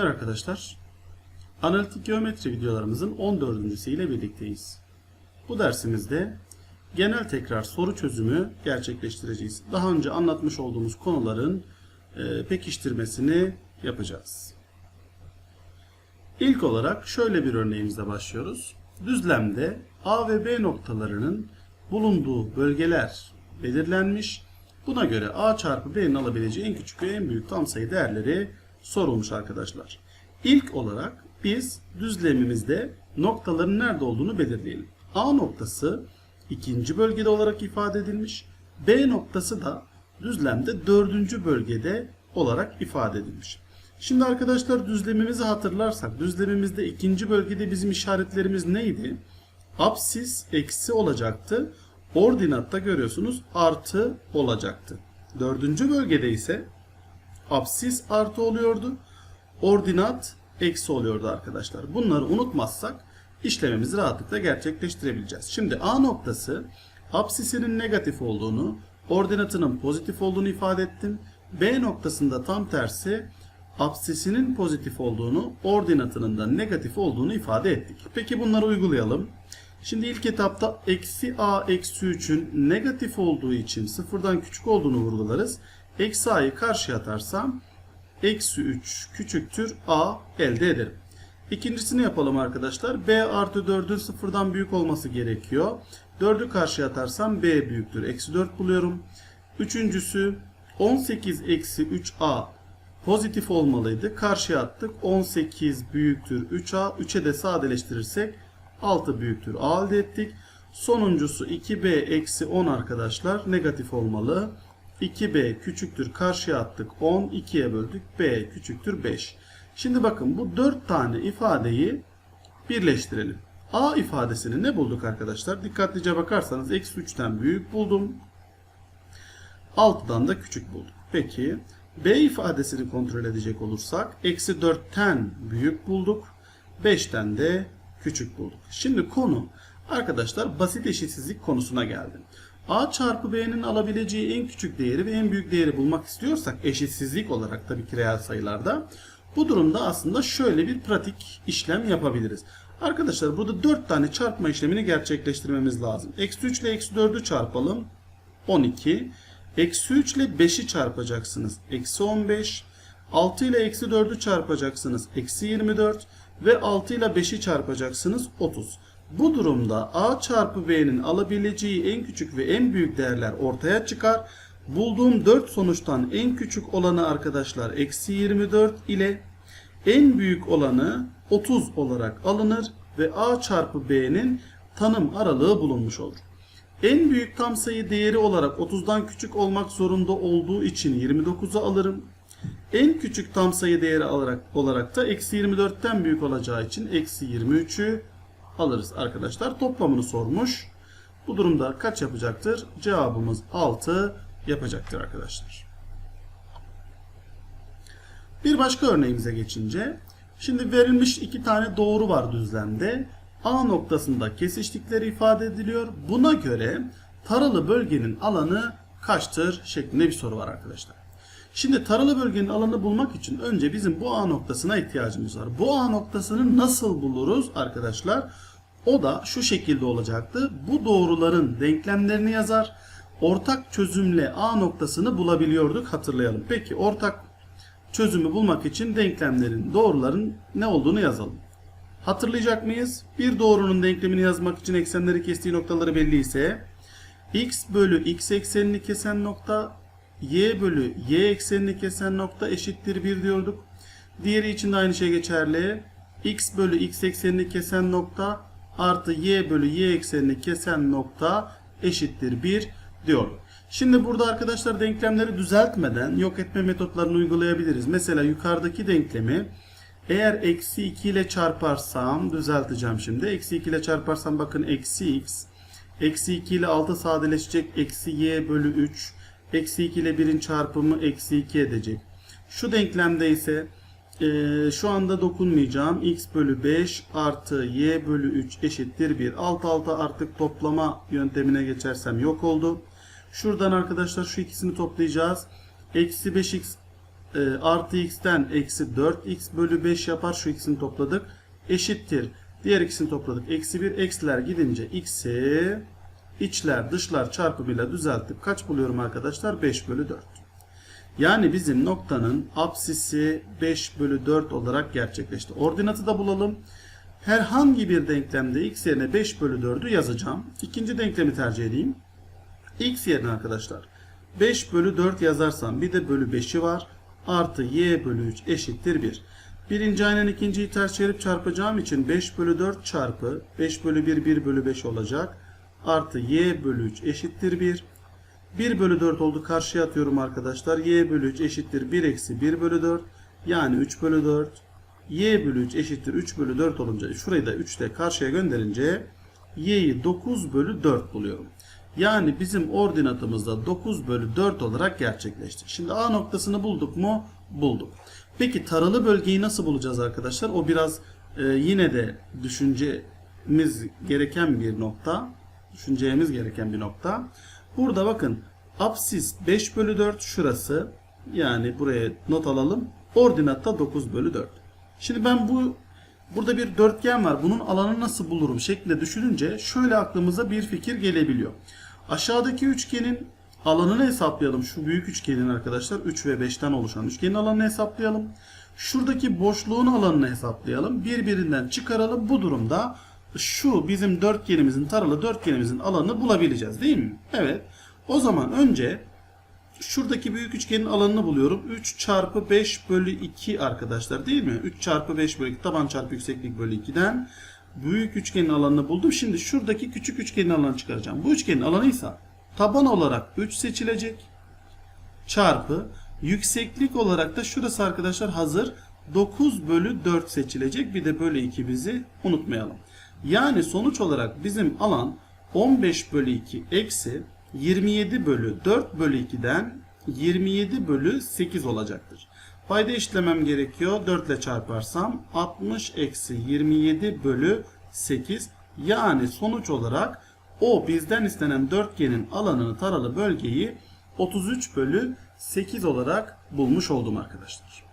günler arkadaşlar. Analitik geometri videolarımızın 14. ile birlikteyiz. Bu dersimizde genel tekrar soru çözümü gerçekleştireceğiz. Daha önce anlatmış olduğumuz konuların e, pekiştirmesini yapacağız. İlk olarak şöyle bir örneğimizle başlıyoruz. Düzlemde A ve B noktalarının bulunduğu bölgeler belirlenmiş. Buna göre A çarpı B'nin alabileceği en küçük ve en büyük tam sayı değerleri sorulmuş arkadaşlar. İlk olarak biz düzlemimizde noktaların nerede olduğunu belirleyelim. A noktası ikinci bölgede olarak ifade edilmiş. B noktası da düzlemde dördüncü bölgede olarak ifade edilmiş. Şimdi arkadaşlar düzlemimizi hatırlarsak düzlemimizde ikinci bölgede bizim işaretlerimiz neydi? Apsis eksi olacaktı. Ordinatta görüyorsunuz artı olacaktı. Dördüncü bölgede ise apsis artı oluyordu. Ordinat eksi oluyordu arkadaşlar. Bunları unutmazsak işlemimizi rahatlıkla gerçekleştirebileceğiz. Şimdi A noktası apsisinin negatif olduğunu, ordinatının pozitif olduğunu ifade ettim. B noktasında tam tersi apsisinin pozitif olduğunu, ordinatının da negatif olduğunu ifade ettik. Peki bunları uygulayalım. Şimdi ilk etapta eksi a eksi 3'ün negatif olduğu için sıfırdan küçük olduğunu vurgularız. Eksi a'yı karşıya atarsam eksi 3 küçüktür a elde ederim. İkincisini yapalım arkadaşlar. b artı 4'ün sıfırdan büyük olması gerekiyor. 4'ü karşıya atarsam b büyüktür. Eksi 4 buluyorum. Üçüncüsü 18 eksi 3a pozitif olmalıydı. Karşıya attık. 18 büyüktür 3a. 3'e de sadeleştirirsek 6 büyüktür a elde ettik. Sonuncusu 2b eksi 10 arkadaşlar negatif olmalı. 2b küçüktür karşıya attık 10 2'ye böldük b küçüktür 5. Şimdi bakın bu 4 tane ifadeyi birleştirelim. A ifadesini ne bulduk arkadaşlar? Dikkatlice bakarsanız eksi 3'ten büyük buldum. 6'dan da küçük bulduk. Peki B ifadesini kontrol edecek olursak eksi 4'ten büyük bulduk. 5'ten de küçük bulduk. Şimdi konu arkadaşlar basit eşitsizlik konusuna geldi. A çarpı B'nin alabileceği en küçük değeri ve en büyük değeri bulmak istiyorsak eşitsizlik olarak tabii ki reel sayılarda bu durumda aslında şöyle bir pratik işlem yapabiliriz. Arkadaşlar burada 4 tane çarpma işlemini gerçekleştirmemiz lazım. Eksi 3 ile eksi 4'ü çarpalım. 12. Eksi 3 ile 5'i çarpacaksınız. Eksi 15. 6 ile eksi 4'ü çarpacaksınız. Eksi 24. Ve 6 ile 5'i çarpacaksınız. 30. Bu durumda A çarpı B'nin alabileceği en küçük ve en büyük değerler ortaya çıkar. Bulduğum 4 sonuçtan en küçük olanı arkadaşlar eksi 24 ile en büyük olanı 30 olarak alınır ve A çarpı B'nin tanım aralığı bulunmuş olur. En büyük tam sayı değeri olarak 30'dan küçük olmak zorunda olduğu için 29'u alırım. En küçük tam sayı değeri olarak, olarak da eksi 24'ten büyük olacağı için eksi 23'ü alırız arkadaşlar. Toplamını sormuş. Bu durumda kaç yapacaktır? Cevabımız 6 yapacaktır arkadaşlar. Bir başka örneğimize geçince şimdi verilmiş iki tane doğru var düzlemde. A noktasında kesiştikleri ifade ediliyor. Buna göre taralı bölgenin alanı kaçtır şeklinde bir soru var arkadaşlar. Şimdi taralı bölgenin alanı bulmak için önce bizim bu A noktasına ihtiyacımız var. Bu A noktasını nasıl buluruz arkadaşlar? O da şu şekilde olacaktı. Bu doğruların denklemlerini yazar. Ortak çözümle A noktasını bulabiliyorduk hatırlayalım. Peki ortak çözümü bulmak için denklemlerin, doğruların ne olduğunu yazalım. Hatırlayacak mıyız? Bir doğrunun denklemini yazmak için eksenleri kestiği noktaları belli ise x bölü x eksenini kesen nokta y bölü y eksenini kesen nokta eşittir 1 diyorduk. Diğeri için de aynı şey geçerli. x bölü x eksenini kesen nokta artı y bölü y eksenini kesen nokta eşittir 1 diyorum. Şimdi burada arkadaşlar denklemleri düzeltmeden yok etme metotlarını uygulayabiliriz. Mesela yukarıdaki denklemi eğer eksi 2 ile çarparsam düzelteceğim şimdi. Eksi 2 ile çarparsam bakın eksi x. Eksi 2 ile 6 sadeleşecek. Eksi y bölü 3. Eksi 2 ile 1'in çarpımı eksi 2 edecek. Şu denklemde ise e, şu anda dokunmayacağım. x bölü 5 artı y bölü 3 eşittir 1. Alt alta artık toplama yöntemine geçersem yok oldu. Şuradan arkadaşlar şu ikisini toplayacağız. Eksi 5x e, artı x'ten eksi 4x bölü 5 yapar. Şu ikisini topladık. Eşittir. Diğer ikisini topladık. Eksi 1. Eksiler gidince x'i içler dışlar çarpımıyla düzeltip kaç buluyorum arkadaşlar? 5 bölü 4. Yani bizim noktanın apsisi 5 bölü 4 olarak gerçekleşti. Ordinatı da bulalım. Herhangi bir denklemde x yerine 5 bölü 4'ü yazacağım. İkinci denklemi tercih edeyim. x yerine arkadaşlar 5 bölü 4 yazarsam bir de bölü 5'i var. Artı y bölü 3 eşittir 1. Birinci aynen ikinciyi ters çevirip çarpacağım için 5 bölü 4 çarpı 5 bölü 1 1 bölü 5 olacak. Artı y bölü 3 eşittir 1. 1 bölü 4 oldu karşıya atıyorum arkadaşlar. y bölü 3 eşittir 1 eksi 1 bölü 4. Yani 3 bölü 4. y bölü 3 eşittir 3 bölü 4 olunca şurayı da 3 ile karşıya gönderince y'yi 9 bölü 4 buluyorum. Yani bizim ordinatımızda 9 bölü 4 olarak gerçekleşti. Şimdi A noktasını bulduk mu? Bulduk. Peki taralı bölgeyi nasıl bulacağız arkadaşlar? O biraz e, yine de düşüncemiz gereken bir nokta. Düşüneceğimiz gereken bir nokta. Burada bakın apsis 5 bölü 4 şurası. Yani buraya not alalım. Ordinatta 9 bölü 4. Şimdi ben bu burada bir dörtgen var. Bunun alanını nasıl bulurum şeklinde düşününce şöyle aklımıza bir fikir gelebiliyor. Aşağıdaki üçgenin alanını hesaplayalım. Şu büyük üçgenin arkadaşlar 3 ve 5'ten oluşan üçgenin alanını hesaplayalım. Şuradaki boşluğun alanını hesaplayalım. Birbirinden çıkaralım. Bu durumda şu bizim dörtgenimizin taralı dörtgenimizin alanını bulabileceğiz değil mi? Evet. O zaman önce şuradaki büyük üçgenin alanını buluyorum. 3 çarpı 5 bölü 2 arkadaşlar değil mi? 3 çarpı 5 bölü 2 taban çarpı yükseklik bölü 2'den büyük üçgenin alanını buldum. Şimdi şuradaki küçük üçgenin alanını çıkaracağım. Bu üçgenin alanıysa taban olarak 3 seçilecek çarpı yükseklik olarak da şurası arkadaşlar hazır 9 bölü 4 seçilecek. Bir de bölü 2 bizi unutmayalım. Yani sonuç olarak bizim alan 15 bölü 2 eksi 27 bölü 4 bölü 2'den 27 bölü 8 olacaktır. Payda işlemem gerekiyor. 4 ile çarparsam 60 eksi 27 bölü 8. Yani sonuç olarak o bizden istenen dörtgenin alanını taralı bölgeyi 33 bölü 8 olarak bulmuş oldum arkadaşlar.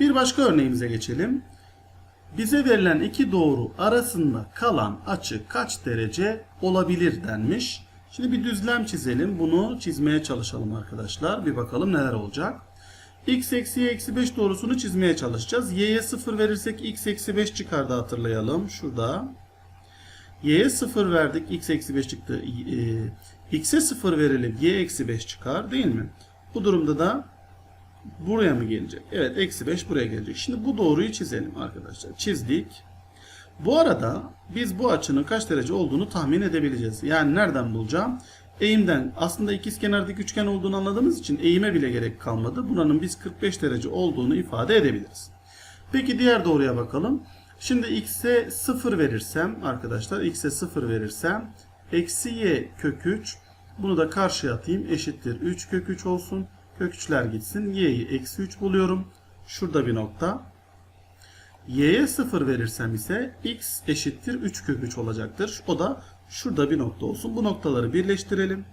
Bir başka örneğimize geçelim. Bize verilen iki doğru arasında kalan açı kaç derece olabilir denmiş. Şimdi bir düzlem çizelim. Bunu çizmeye çalışalım arkadaşlar. Bir bakalım neler olacak. x eksi y eksi 5 doğrusunu çizmeye çalışacağız. y'ye 0 verirsek x eksi 5 çıkardı hatırlayalım. Şurada. y'ye 0 verdik. x eksi 5 çıktı. E, x'e 0 verelim. y eksi 5 çıkar değil mi? Bu durumda da buraya mı gelecek? Evet eksi 5 buraya gelecek. Şimdi bu doğruyu çizelim arkadaşlar. Çizdik. Bu arada biz bu açının kaç derece olduğunu tahmin edebileceğiz. Yani nereden bulacağım? Eğimden aslında ikizkenardaki üçgen olduğunu anladığımız için eğime bile gerek kalmadı. Buranın biz 45 derece olduğunu ifade edebiliriz. Peki diğer doğruya bakalım. Şimdi x'e 0 verirsem arkadaşlar x'e 0 verirsem eksi y kök 3 bunu da karşıya atayım eşittir 3 kök 3 olsun. Kök 3'ler gitsin. y'yi eksi 3 buluyorum. Şurada bir nokta. y'ye 0 verirsem ise x eşittir 3 kök 3 olacaktır. O da şurada bir nokta olsun. Bu noktaları birleştirelim.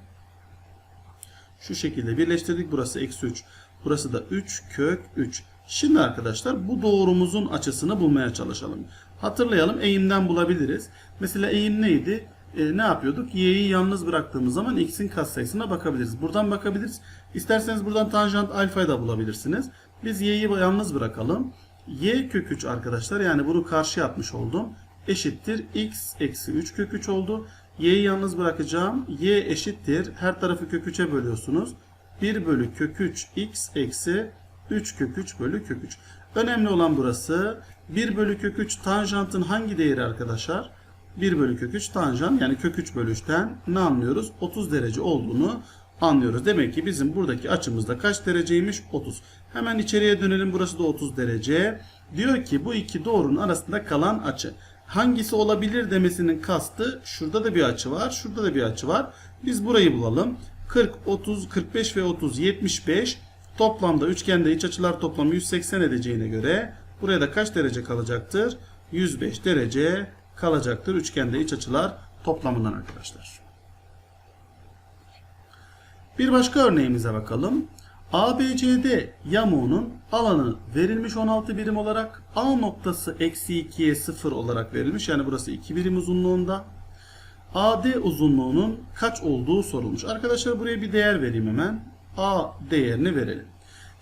Şu şekilde birleştirdik. Burası eksi 3. Burası da 3 kök 3. Şimdi arkadaşlar bu doğrumuzun açısını bulmaya çalışalım. Hatırlayalım eğimden bulabiliriz. Mesela eğim neydi? E, ne yapıyorduk? Y'yi yalnız bıraktığımız zaman x'in katsayısına bakabiliriz. Buradan bakabiliriz. İsterseniz buradan tanjant alfayı da bulabilirsiniz. Biz y'yi yalnız bırakalım. y kök 3 arkadaşlar yani bunu karşıya atmış oldum. Eşittir x eksi 3 kök 3 oldu. y'yi yalnız bırakacağım. y eşittir. Her tarafı kök 3'e bölüyorsunuz. 1 bölü kök 3 x eksi 3 kök 3 bölü kök 3. Önemli olan burası. 1 bölü kök 3 tanjantın hangi değeri arkadaşlar? 1 bölü kök 3 tanjant yani kök 3 bölü 3'ten ne anlıyoruz? 30 derece olduğunu anlıyoruz. Demek ki bizim buradaki açımızda kaç dereceymiş? 30. Hemen içeriye dönelim. Burası da 30 derece. Diyor ki bu iki doğrunun arasında kalan açı. Hangisi olabilir demesinin kastı şurada da bir açı var. Şurada da bir açı var. Biz burayı bulalım. 40, 30, 45 ve 30, 75. Toplamda üçgende iç açılar toplamı 180 edeceğine göre buraya da kaç derece kalacaktır? 105 derece kalacaktır. Üçgende iç açılar toplamından arkadaşlar. Bir başka örneğimize bakalım. ABCD yamuğunun alanı verilmiş 16 birim olarak A noktası eksi 2'ye 0 olarak verilmiş. Yani burası 2 birim uzunluğunda. AD uzunluğunun kaç olduğu sorulmuş. Arkadaşlar buraya bir değer vereyim hemen. A değerini verelim.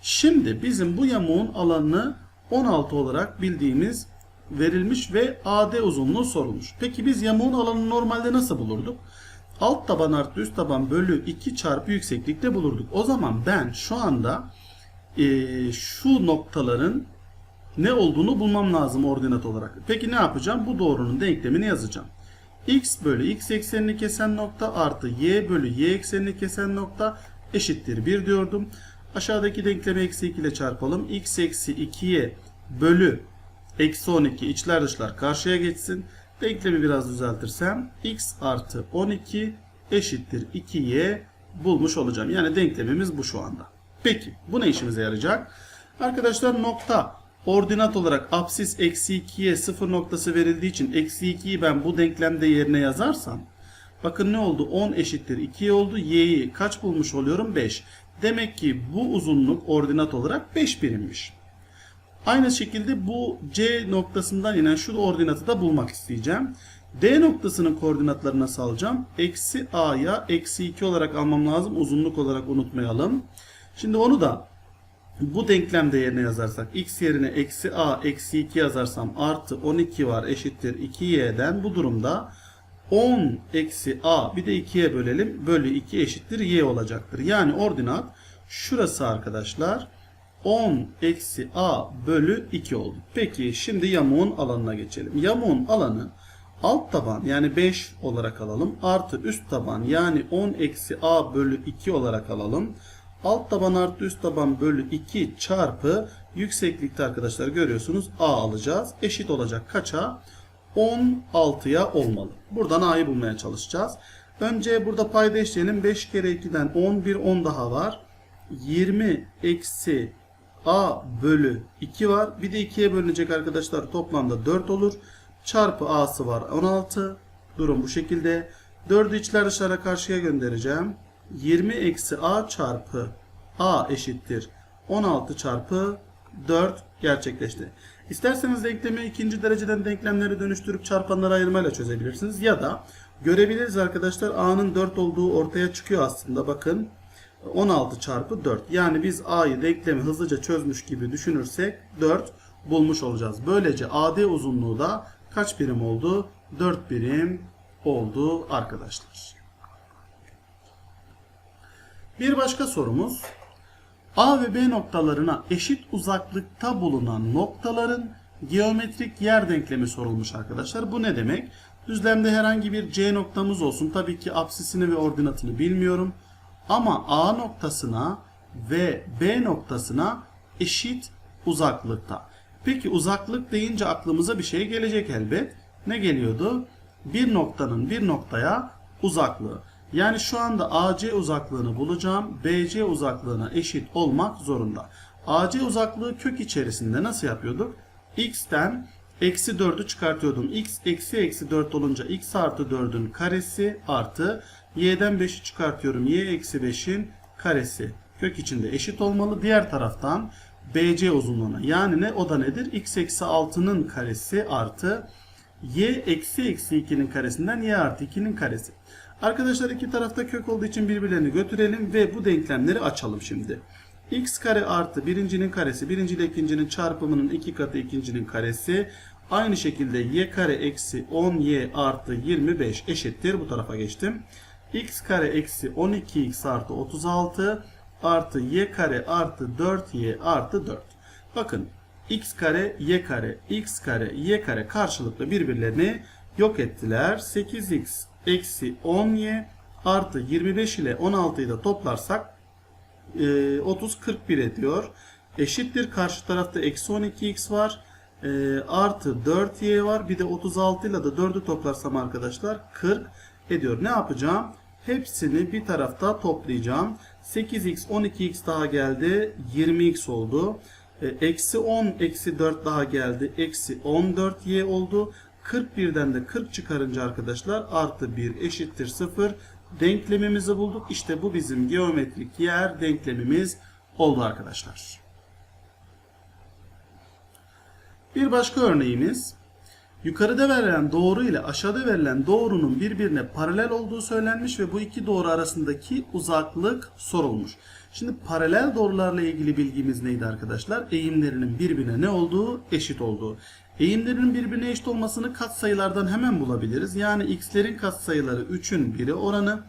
Şimdi bizim bu yamuğun alanını 16 olarak bildiğimiz verilmiş ve AD uzunluğu sorulmuş. Peki biz yamuğun alanını normalde nasıl bulurduk? Alt taban artı üst taban bölü 2 çarpı yükseklikte bulurduk. O zaman ben şu anda eee, şu noktaların ne olduğunu bulmam lazım ordinat olarak. Peki ne yapacağım? Bu doğrunun denklemini yazacağım. x bölü x eksenini kesen nokta artı y bölü y eksenini kesen nokta eşittir 1 diyordum. Aşağıdaki denklemi eksi 2 ile çarpalım. x eksi 2'ye bölü eksi 12 içler dışlar karşıya geçsin. Denklemi biraz düzeltirsem x artı 12 eşittir 2y bulmuş olacağım. Yani denklemimiz bu şu anda. Peki bu ne işimize yarayacak? Arkadaşlar nokta ordinat olarak apsis eksi 2'ye 0 noktası verildiği için eksi 2'yi ben bu denklemde yerine yazarsam bakın ne oldu? 10 eşittir 2 oldu. Y'yi kaç bulmuş oluyorum? 5. Demek ki bu uzunluk ordinat olarak 5 birimmiş. Aynı şekilde bu C noktasından inen şu ordinatı da bulmak isteyeceğim. D noktasının koordinatlarını nasıl alacağım? Eksi A'ya eksi 2 olarak almam lazım. Uzunluk olarak unutmayalım. Şimdi onu da bu denklemde yerine yazarsak x yerine eksi a eksi 2 yazarsam artı 12 var eşittir 2y'den bu durumda 10 eksi a bir de 2'ye bölelim bölü 2 eşittir y olacaktır. Yani ordinat şurası arkadaşlar 10 eksi a bölü 2 oldu. Peki şimdi yamuğun alanına geçelim. Yamuğun alanı alt taban yani 5 olarak alalım artı üst taban yani 10 eksi a bölü 2 olarak alalım. Alt taban artı üst taban bölü 2 çarpı yükseklikte arkadaşlar görüyorsunuz A alacağız. Eşit olacak kaça? 16'ya olmalı. Buradan A'yı bulmaya çalışacağız. Önce burada payda işleyelim. 5 kere 2'den 11 10 daha var. 20 eksi A bölü 2 var. Bir de 2'ye bölünecek arkadaşlar toplamda 4 olur. Çarpı A'sı var 16. Durum bu şekilde. 4'ü içler dışarı karşıya göndereceğim. 20 eksi a çarpı a eşittir 16 çarpı 4 gerçekleşti. İsterseniz denklemi ikinci dereceden denklemleri dönüştürüp çarpanlara ayırmayla çözebilirsiniz. Ya da görebiliriz arkadaşlar a'nın 4 olduğu ortaya çıkıyor aslında bakın. 16 çarpı 4. Yani biz a'yı denklemi hızlıca çözmüş gibi düşünürsek 4 bulmuş olacağız. Böylece AD uzunluğu da kaç birim oldu? 4 birim oldu arkadaşlar. Bir başka sorumuz. A ve B noktalarına eşit uzaklıkta bulunan noktaların geometrik yer denklemi sorulmuş arkadaşlar. Bu ne demek? Düzlemde herhangi bir C noktamız olsun. Tabii ki apsisini ve ordinatını bilmiyorum. Ama A noktasına ve B noktasına eşit uzaklıkta. Peki uzaklık deyince aklımıza bir şey gelecek elbet. Ne geliyordu? Bir noktanın bir noktaya uzaklığı. Yani şu anda AC uzaklığını bulacağım. BC uzaklığına eşit olmak zorunda. AC uzaklığı kök içerisinde nasıl yapıyorduk? X'ten eksi 4'ü çıkartıyordum. X eksi eksi 4 olunca x artı 4'ün karesi artı y'den 5'i çıkartıyorum. y eksi 5'in karesi kök içinde eşit olmalı. Diğer taraftan BC uzunluğuna yani ne o da nedir? x eksi 6'nın karesi artı y eksi eksi 2'nin karesinden y artı 2'nin karesi. Arkadaşlar iki tarafta kök olduğu için birbirlerini götürelim ve bu denklemleri açalım şimdi. x kare artı birincinin karesi birinci ile ikincinin çarpımının iki katı ikincinin karesi. Aynı şekilde y kare eksi 10y artı 25 eşittir. Bu tarafa geçtim. X kare eksi 12x artı 36 artı y kare artı 4y artı 4. Bakın x kare y kare x kare y kare karşılıklı birbirlerini yok ettiler. 8x eksi 10y artı 25 ile 16'yı da toplarsak e, 30 41 ediyor. Eşittir karşı tarafta eksi 12x var. E, artı 4y var. Bir de 36 ile de 4'ü toplarsam arkadaşlar 40 ediyor. Ne yapacağım? Hepsini bir tarafta toplayacağım. 8x 12x daha geldi. 20x oldu. E, Eksi 10 eksi 4 daha geldi. Eksi 14y oldu. 41'den de 40 çıkarınca arkadaşlar artı 1 eşittir 0 denklemimizi bulduk. İşte bu bizim geometrik yer denklemimiz oldu arkadaşlar. Bir başka örneğimiz yukarıda verilen doğru ile aşağıda verilen doğrunun birbirine paralel olduğu söylenmiş ve bu iki doğru arasındaki uzaklık sorulmuş. Şimdi paralel doğrularla ilgili bilgimiz neydi arkadaşlar? Eğimlerinin birbirine ne olduğu? Eşit olduğu. Eğimlerinin birbirine eşit olmasını katsayılardan hemen bulabiliriz. Yani x'lerin katsayıları 3'ün biri oranı,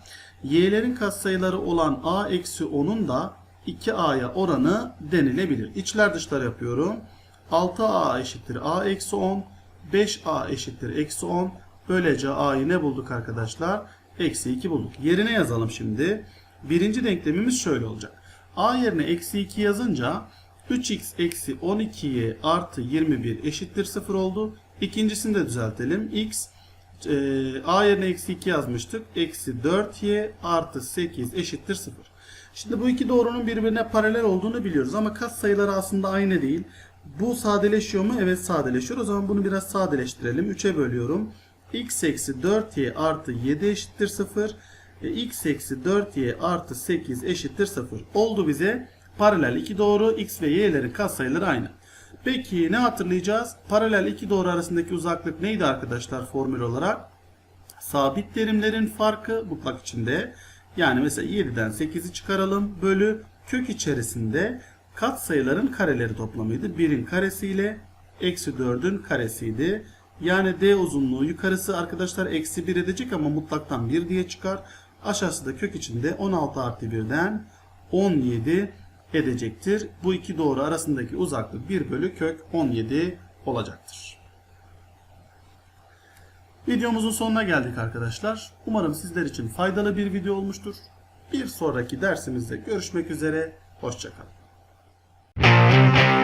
y'lerin katsayıları olan a eksi 10'un da 2a'ya oranı denilebilir. İçler dışlar yapıyorum. 6a eşittir a eksi 10. 5a eşittir eksi 10. Böylece a'yı ne bulduk arkadaşlar? Eksi 2 bulduk. Yerine yazalım şimdi. Birinci denklemimiz şöyle olacak. a yerine eksi 2 yazınca 3x eksi 12y artı 21 eşittir 0 oldu. İkincisini de düzeltelim. x e, a yerine eksi 2 yazmıştık. Eksi 4y artı 8 eşittir 0. Şimdi bu iki doğrunun birbirine paralel olduğunu biliyoruz ama katsayıları aslında aynı değil. Bu sadeleşiyor mu? Evet sadeleşiyor. O zaman bunu biraz sadeleştirelim. 3'e bölüyorum. x eksi 4y artı 7 eşittir 0. E, x eksi 4y artı 8 eşittir 0. Oldu bize paralel iki doğru x ve y'lerin katsayıları aynı. Peki ne hatırlayacağız? Paralel iki doğru arasındaki uzaklık neydi arkadaşlar formül olarak? Sabit terimlerin farkı mutlak içinde. Yani mesela 7'den 8'i çıkaralım. Bölü kök içerisinde katsayıların kareleri toplamıydı. 1'in karesi ile eksi 4'ün karesiydi. Yani D uzunluğu yukarısı arkadaşlar eksi 1 edecek ama mutlaktan 1 diye çıkar. Aşağısı da kök içinde 16 artı 1'den 17 edecektir. Bu iki doğru arasındaki uzaklık 1 bölü kök 17 olacaktır. Videomuzun sonuna geldik arkadaşlar. Umarım sizler için faydalı bir video olmuştur. Bir sonraki dersimizde görüşmek üzere. Hoşçakalın. Thank you.